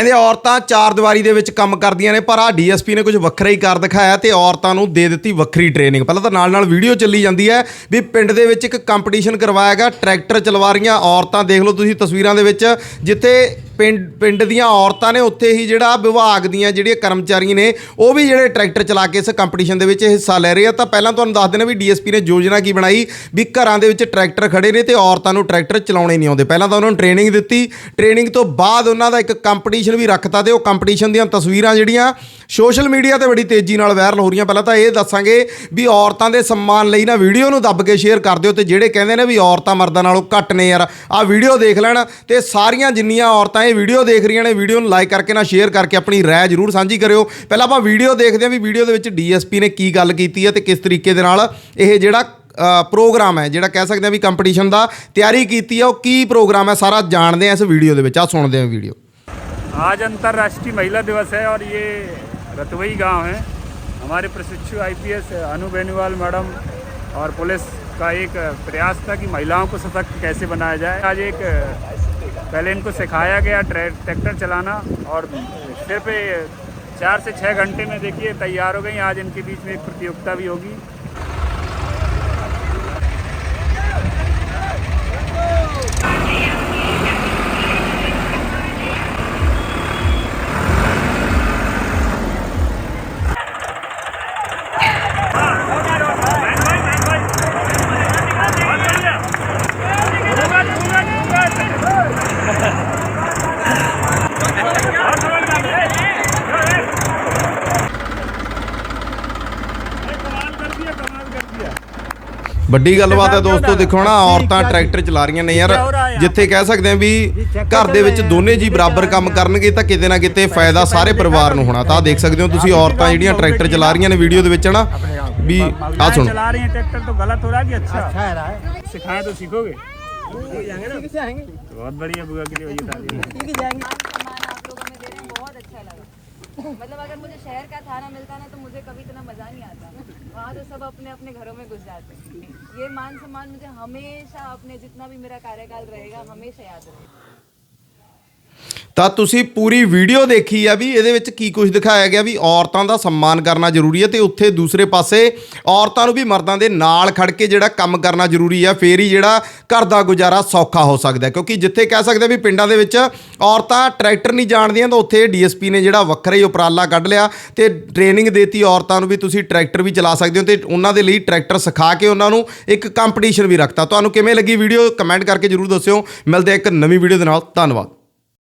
ਕਹਿੰਦੇ ਔਰਤਾਂ ਚਾਰ ਦੀਵਾਰੀ ਦੇ ਵਿੱਚ ਕੰਮ ਕਰਦੀਆਂ ਨੇ, ਪਰ ਆ ਡੀਐਸਪੀ ਨੇ ਕੁਝ ਵੱਖਰਾ ਹੀ ਕਰ ਦਿਖਾਇਆ ਤੇ ਔਰਤਾਂ ਨੂੰ ਦੇ ਦਿੱਤੀ ਵੱਖਰੀ ਟ੍ਰੇਨਿੰਗ। ਪਹਿਲਾਂ ਤਾਂ ਨਾਲ ਨਾਲ ਵੀਡੀਓ ਚੱਲੀ ਜਾਂਦੀ ਹੈ ਵੀ ਪਿੰਡ ਦੇ ਵਿੱਚ ਇੱਕ ਕੰਪੀਟੀਸ਼ਨ ਕਰਵਾਇਆ ਗਿਆ, ਟਰੈਕਟਰ ਚਲਵਾ ਰਹੀਆਂ ਔਰਤਾਂ। ਦੇਖ ਲਓ ਤੁਸੀਂ ਤਸਵੀਰਾਂ ਦੇ ਵਿੱਚ, ਜਿੱਥੇ ਪਿੰਡ ਪਿੰਡ ਦੀਆਂ ਔਰਤਾਂ ਨੇ ਉੱਥੇ ਹੀ ਜਿਹੜਾ ਵਿਭਾਗ ਦੀਆਂ ਜਿਹੜੀਆਂ ਕਰਮਚਾਰੀ ਨੇ, ਉਹ ਵੀ ਜਿਹੜੇ ਟਰੈਕਟਰ ਚਲਾ ਕੇ ਇਸ ਕੰਪੀਟੀਸ਼ਨ ਦੇ ਵਿੱਚ ਹਿੱਸਾ ਲੈ ਰਹੇ ਆ। ਤਾਂ ਪਹਿਲਾਂ ਤੁਹਾਨੂੰ ਦੱਸ ਦੇਣਾ ਵੀ ਡੀਐਸਪੀ ਨੇ ਯੋਜਨਾ ਕੀ ਬਣਾਈ, ਵੀ ਘਰਾਂ ਦੇ ਵਿੱਚ ਟਰੈਕਟਰ ਖੜੇ ਨੇ ਤੇ ਔਰਤਾਂ ਨੂੰ ਟਰੈਕਟਰ ਚਲਾਉਣੇ ਨਹੀਂ ਆਉਂਦੇ। ਪਹਿਲਾਂ ਤਾਂ ਉਹਨਾਂ ਨੂੰ ਟ੍ਰੇਨਿੰਗ ਦਿੱਤੀ। ਟ੍ਰੇਨਿੰਗ ਤੋਂ ਬਾਅਦ ਉਹਨਾਂ ਦਾ ਇੱਕ ਕੰਪੀਟੀਸ਼ਨ ਵੀ ਰੱਖਤਾ ਤੇ ਉਹ ਕੰਪੀਟੀਸ਼ਨ ਦੀਆਂ ਤਸਵੀਰਾਂ ਜਿਹੜੀਆਂ ਸੋਸ਼ਲ ਮੀਡੀਆ ਤੇ ਬੜੀ ਤੇਜ਼ੀ ਨਾਲ ਵਾਇਰਲ ਹੋ ਰਹੀਆਂ। ਪਹਿਲਾਂ ਤਾਂ ਇਹ ਦੱਸਾਂਗੇ ਵੀ ਔਰਤਾਂ ਦੇ ਸਨਮਾਨ ਲਈ ਨਾ ਵੀਡੀਓ ਨੂੰ ਦੱਬ ਕੇ ਸ਼ੇਅਰ ਕਰ ਦਿਓ ਤੇ ਜਿਹੜੇ ਕਹਿੰਦੇ ਨੇ ਵੀ ਔਰਤਾਂ ਮਰਦਾਂ ਨਾਲੋਂ ਘੱਟ ਨੇ ਯਾਰ, ਆਹ ਵੀਡੀਓ ਦੇਖ ਲੈਣ ਤੇ ਸਾਰੀਆਂ ਜਿੰਨੀਆਂ ਔਰਤਾਂ ਇਹ ਵੀਡੀਓ ਦੇਖ ਰਹੀਆਂ ਨੇ ਵੀਡੀਓ ਨੂੰ ਲਾਈਕ ਕਰਕੇ ਨਾ ਸ਼ੇਅਰ ਕਰਕੇ ਆਪਣੀ ਰਾਏ ਜ਼ਰੂਰ ਸਾਂਝੀ ਕਰਿਓ ਪਹਿਲਾਂ ਆਪਾਂ ਵੀਡੀਓ ਦੇਖਦੇ ਹਾਂ ਵੀ ਵੀਡੀਓ ਦੇ ਵਿੱਚ ਡੀਐਸਪੀ ਨੇ ਕੀ ਗੱਲ ਕੀਤੀ ਹੈ ਤੇ ਕਿਸ ਤਰੀਕੇ ਦੇ ਨਾਲ ਇਹ ਜਿਹੜਾ ਅ, ਪ੍ਰੋਗਰਾਮ ਹੈ ਜਿਹੜਾ ਕਹਿ ਸਕਦੇ ਆ ਵੀ ਕੰਪੀਟੀਸ਼ਨ ਦਾ ਤਿਆਰੀ ਕੀਤੀ ਹੈ ਉਹ ਕੀ ਪ੍ਰੋਗਰਾਮ ਹੈ ਸਾਰਾ ਜਾਣਦੇ ਆ ਇਸ ਵੀਡੀਓ ਦੇ ਵਿੱਚ ਆ ਸੁਣਦੇ ਆ ਵੀਡੀਓ आज अंतर्राष्ट्रीय महिला दिवस है और ये रतवई गांव है हमारे प्रशिक्षु आईपीएस अनु बेनीवाल मैडम और पुलिस का एक प्रयास था कि महिलाओं को सशक्त कैसे बनाया जाए आज एक पहले इनको सिखाया गया ट्रै- ट्रैक्टर चलाना और सिर्फ ये चार से छः घंटे में देखिए तैयार हो गई आज इनके बीच में एक प्रतियोगिता भी होगी ਵੱਡੀ ਗੱਲਬਾਤ ਹੈ ਦੋਸਤੋ ਦੇਖੋ ਨਾ ਔਰਤਾਂ ਟਰੈਕਟਰ ਚਲਾ ਰਹੀਆਂ ਨੇ ਯਾਰ ਜਿੱਥੇ ਕਹਿ ਸਕਦੇ ਆ ਵੀ ਘਰ ਦੇ ਵਿੱਚ ਦੋਨੇ ਜੀ ਬਰਾਬਰ ਕੰਮ ਕਰਨਗੇ ਤਾਂ ਕਿਤੇ ਨਾ ਕਿਤੇ ਫਾਇਦਾ ਸਾਰੇ ਪਰਿਵਾਰ ਨੂੰ ਹੋਣਾ ਤਾਂ ਆਹ ਦੇਖ ਸਕਦੇ ਹੋ ਤੁਸੀਂ ਔਰਤਾਂ ਜਿਹੜੀਆਂ ਟਰੈਕਟਰ ਚਲਾ ਰਹੀਆਂ ਨੇ ਵੀਡੀਓ ਦੇ ਵਿੱਚ ਨਾ ਵੀ ਆ महिलाएं ਸੁਣੋ चला रही हैं ट्रैक्टर तो गलत हो रहा है कि अच्छा अच्छा है रहा है सिखाएं तो सीखोगे बहुत बढ़िया बुआ के लिए वही ताली मान सम्मान आप लोगों में दे रहे हैं बहुत अच्छा लगा मतलब अगर मुझे शहर का थाना मिलता ना तो मुझे कभी इतना मजा नहीं आता वहाँ तो सब अपने अपने घरों में घुस जाते हैं ये मान सम्मान मुझे हमेशा अपने जितना भी मेरा कार्यकाल रहेगा हमेशा याद रहेगा ਤਾਂ ਤੁਸੀਂ ਪੂਰੀ ਵੀਡੀਓ ਦੇਖੀ ਆ ਵੀ ਇਹਦੇ ਵਿੱਚ ਕੀ ਕੁਝ ਦਿਖਾਇਆ ਗਿਆ ਵੀ ਔਰਤਾਂ ਦਾ ਸਨਮਾਨ ਕਰਨਾ ਜ਼ਰੂਰੀ ਹੈ ਤੇ ਉੱਥੇ ਦੂਸਰੇ ਪਾਸੇ ਔਰਤਾਂ ਨੂੰ ਵੀ ਮਰਦਾਂ ਦੇ ਨਾਲ ਖੜ ਕੇ ਜਿਹੜਾ ਕੰਮ ਕਰਨਾ ਜ਼ਰੂਰੀ ਹੈ ਫੇਰ ਹੀ ਜਿਹੜਾ ਘਰ ਦਾ ਗੁਜ਼ਾਰਾ ਸੌਖਾ ਹੋ ਸਕਦਾ ਕਿਉਂਕਿ ਜਿੱਥੇ ਕਹਿ ਸਕਦੇ ਵੀ ਪਿੰਡਾਂ ਦੇ ਵਿੱਚ ਔਰਤਾਂ ਟਰੈਕਟਰ ਨਹੀਂ ਜਾਣਦੀਆਂ ਤਾਂ ਉੱਥੇ ਡੀਐਸਪੀ ਨੇ ਜਿਹੜਾ ਵੱਖਰਾ ਹੀ ਉਪਰਾਲਾ ਕੱਢ ਲਿਆ ਤੇ ਟ੍ਰੇਨਿੰਗ ਦੇਤੀ ਔਰਤਾਂ ਨੂੰ ਵੀ ਤੁਸੀਂ ਟਰੈਕਟਰ ਵੀ ਚਲਾ ਸਕਦੇ ਹੋ ਤੇ ਉਹਨਾਂ ਦੇ ਲਈ ਟਰੈਕਟਰ ਸਿਖਾ ਕੇ ਉਹਨਾਂ ਨੂੰ ਇੱਕ ਕੰਪੀਟੀਸ਼ਨ ਵੀ ਰੱਖਤਾ। ਤੁਹਾਨੂੰ ਕਿਵੇਂ ਲੱਗੀ ਵੀਡੀਓ? ਕਮੈਂਟ ਕਰਕੇ ਜ਼ਰੂਰ ਦੱਸਿਓ। ਮਿਲਦੇ ਇੱਕ ਨਵੀਂ ਵੀਡੀਓ ਦੇ ਨਾਲ। ਧੰਨਵਾਦ।